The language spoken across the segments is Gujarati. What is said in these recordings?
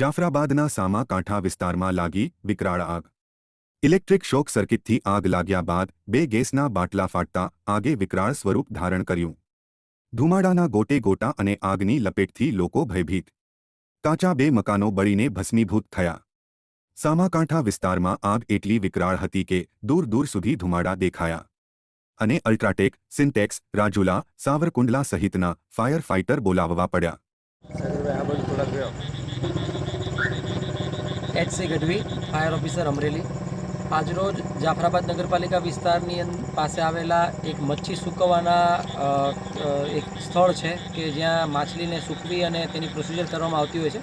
જાફરાબાદના સામા કાંઠા વિસ્તારમાં લાગી વિકરાળ આગ. ઇલેક્ટ્રિક શોક સર્કિટથી આગ લાગ્યા બાદ બે ગેસના બાટલા ફાટતા આગે વિકરાળ સ્વરૂપ ધારણ કર્યું. ધુમાડાના ગોટે ગોટા અને આગની લપેટથી લોકો ભયભીત. કાચા બે મકાનો બળીને ભસ્મીભૂત થયા. સામાકાંઠા વિસ્તારમાં આગ એટલી વિકરાળ હતી કે દૂર દૂર સુધી ધુમાડા દેખાયા. અને અલ્ટ્રાટેક, સિન્ટેક્સ, રાજુલા, સાવરકુંડલા સહિતના ફાયર ફાઇટર બોલાવવા પડ્યા. H C Gadhvi fire officer Amreli. આજરોજ જાફરાબાદ નગરપાલિકા વિસ્તારની પાસે આવેલા એક મચ્છી સૂકવવાના એક સ્થળ છે કે જ્યાં માછલીને સૂકવી અને તેની પ્રોસિજર કરવામાં આવતી હોય છે.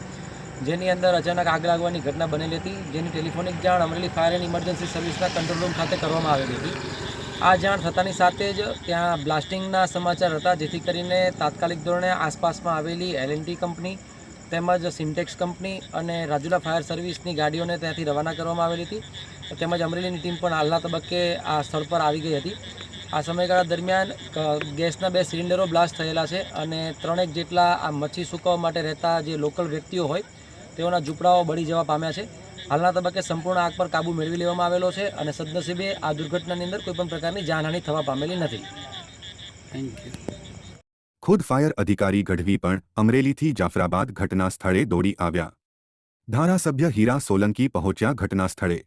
જેની અંદર અચાનક આગ લાગવાની ઘટના બનેલી હતી, જેની ટેલિફોનિક જાણ અમરેલી ફાયર એન્ડ ઇમરજન્સી સર્વિસના કંટ્રોલ રૂમ ખાતે કરવામાં આવેલી હતી. આ જાણ થતાની સાથે જ ત્યાં બ્લાસ્ટિંગના સમાચાર હતા, જેથી કરીને તાત્કાલિક ધોરણે આસપાસમાં આવેલી એલ કંપની તેમજ સિન્ટેક્સ કંપની અને રાજુલા ફાયર સર્વિસની ગાડીઓને ત્યાંથી રવાના કરવામાં આવેલી હતી. તેમજ અમરેલીની ટીમ પણ હાલના તબક્કે આ સ્થળ પર આવી ગઈ હતી. આ સમયગાળા દરમિયાન ગેસના બે સિલિન્ડરો બ્લાસ્ટ થયેલા છે અને ત્રણેક જેટલા આ મચ્છી સૂકવવા માટે રહેતા જે લોકલ વ્યક્તિઓ હોય, તેઓના ઝૂંપડાઓ બળી જવા પામ્યા છે. હાલના તબક્કે સંપૂર્ણ આગ પર કાબૂ મેળવી લેવામાં આવેલો છે અને સદનસીબે આ દુર્ઘટનાની અંદર કોઈપણ પ્રકારની જાનહાનિ થવા પામેલી નથી. થેન્ક યુ ખુદ ફાયર અધિકારી ગઢવી પણ અમરેલીથી જાફરાબાદ ઘટના સ્થળે દોડી આવ્યા. ધારાસભ્ય હીરા સોલંકી પહોંચ્યા ઘટના સ્થળે.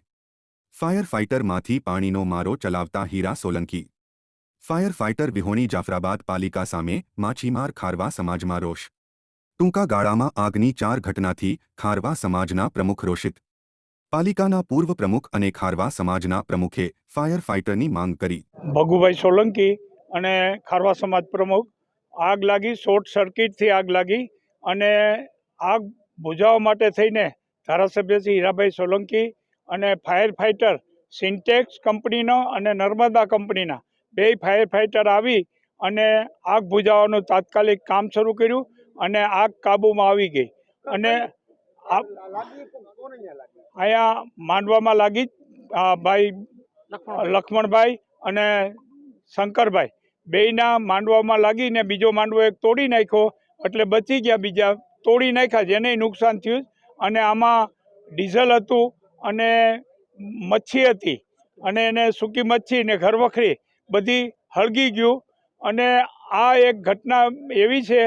ફાયર ફાઇટરમાંથી પાણીનો મારો ચલાવતા હીરા સોલંકી. ફાયર ફાઇટર વિહોણી જાફરાબાદ પાલિકા સામે માછીમાર ખારવા સમાજમાં રોષ. ટૂંકા ગાળામાં આગની ચાર ઘટનાથી ખારવા સમાજના પ્રમુખ રોષિત. પાલિકાના પૂર્વ પ્રમુખ અને ખારવા સમાજના પ્રમુખે ફાયર ફાઇટરની માંગ કરી. ભગુભાઈ સોલંકી અને ખારવા સમાજ પ્રમુખ આગ લાગી શોર્ટ સર્કિટથી આગ લાગી અને આગ બુઝાવવા માટે થઈને ધારાસભ્ય શ્રી હીરાભાઈ સોલંકી અને ફાયર ફાઇટર સિન્ટેક્સ કંપનીનો અને નર્મદા કંપનીના બે ફાયર ફાઇટર આવી અને આગ બુઝાવવાનું તાત્કાલિક કામ શરૂ કર્યું અને આગ કાબૂમાં આવી ગઈ. અને આ- અહીંયા માંડવામાં લાગી આ ભાઈ લક્ષ્મણભાઈ અને શંકરભાઈ. બેયના માંડવામાં લાગીને બીજો માંડવો એક તોડી નાખ્યો, એટલે બચી ગયા બીજા. તોડી નાખ્યા જેને નુકસાન થયું અને આમાં ડીઝલ હતું અને મચ્છી હતી. અને એને સૂકી મચ્છી ને ઘરવખરી બધી હળગી ગયું. અને આ એક ઘટના એવી છે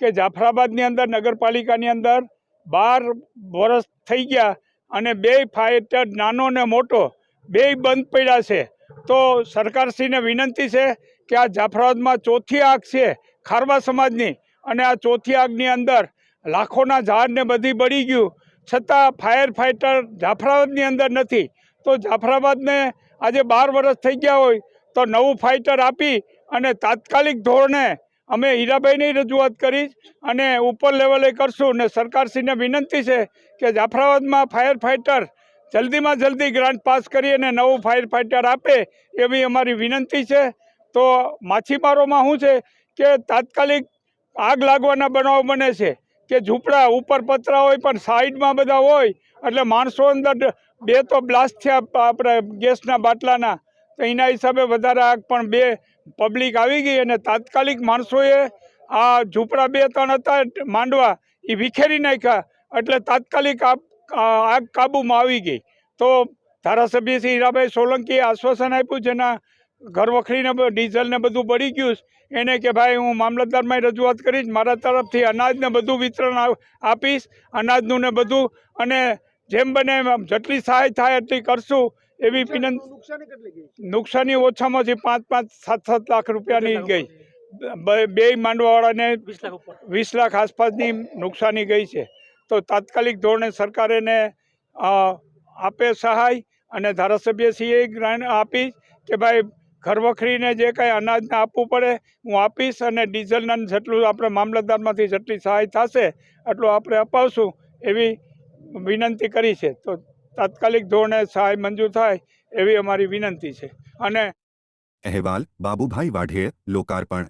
કે જાફરાબાદની અંદર, નગરપાલિકાની અંદર બાર વર્ષ થઈ ગયા અને બે ફાઇટર નાનો ને મોટો, બેય બંધ પડ્યા છે. તો સરકારશ્રીને વિનંતી છે કે આ જાફરાબાદમાં ચોથી આગ છે, ખારવા સમાજની. અને આ ચોથી આગની અંદર લાખોના ઝાડને બધી બળી ગયું. છતાં ફાયર ફાઇટર જાફરાબાદની અંદર નથી. તો જાફરાબાદને આજે બાર વર્ષ થઈ ગયા હોય તો નવું ફાઇટર આપી અને તાત્કાલિક ધોરણે અમે હીરાભાઈની રજૂઆત કરી અને ઉપર લેવલે કરશું. અને સરકારશ્રીને વિનંતી છે કે જાફરાબાદમાં ફાયર ફાઇટર જલ્દીમાં જલ્દી ગ્રાન્ટ પાસ કરી અને નવું ફાયર ફાઇટર આપે એવી અમારી વિનંતી છે. તો માછીમારોમાં શું છે કે તાત્કાલિક આગ લાગવાના બનાવ બને છે કે ઝૂંપડા ઉપર પતરા હોય પણ સાઈડમાં બધા હોય એટલે માણસો અંદર બે તો બ્લાસ્ટ થયા આપણે ગેસના બાટલાના. તો એના હિસાબે વધારે આગ પણ બે પબ્લિક આવી ગઈ અને તાત્કાલિક માણસોએ આ ઝૂંપડા બે, ત્રણ હતા માંડવા એ વિખેરી નાખ્યા. એટલે તાત્કાલિક આગ આગ કાબૂમાં આવી ગઈ. તો ધારાસભ્ય શ્રી હીરાભાઈ સોલંકીએ આશ્વાસન આપ્યું જેના ઘર વખરીને ડીઝલને બધું બળી ગયું એને કે ભાઈ હું મામલતદારમાં રજૂઆત કરીશ મારા તરફથી અનાજને બધું વિતરણ આપીશ. અનાજનું ને બધું અને જેમ બને જેટલી સહાય થાય એટલી કરશું એવી વિનંતી. નુકસાની ઓછામાં ઓછી પાંચ પાંચ સાત સાત લાખ રૂપિયાની ગઈ. બે- બે માંડવાવાળાને વીસ લાખ આસપાસની નુકસાની ગઈ છે. તો તાત્કાલિક ધોરણે સરકાર એને આપે સહાય અને ધારાસભ્યશ્રીએ ગ્રાન્ટ આપી કે ભાઈ ઘરવખરીને જે કાંઈ અનાજને આપવું પડે, હું આપીશ અને ડીઝલના જેટલું આપણે મામલતદારમાંથી જેટલી સહાય થશે, એટલું આપણે અપાવશું એવી વિનંતી કરી છે. તો તાત્કાલિક ધોરણે સહાય મંજૂર થાય એવી અમારી વિનંતી છે. અને અહેવાલ, બાબુભાઈ વાઢેર, લોકાર્પણ.